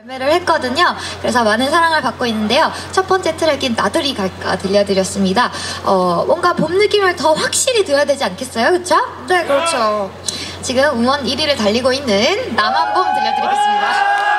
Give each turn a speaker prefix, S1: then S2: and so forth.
S1: 발매를 했거든요. 그래서 많은 사랑을 받고 있는데요. 첫 번째 트랙인 나들이 갈까 들려드렸습니다. 어, 뭔가 봄 느낌을 더 확실히 들어야 되지 않겠어요? 그쵸? 네, 그렇죠. 지금 음원 1위를 달리고 있는 나만 봄 들려드리겠습니다.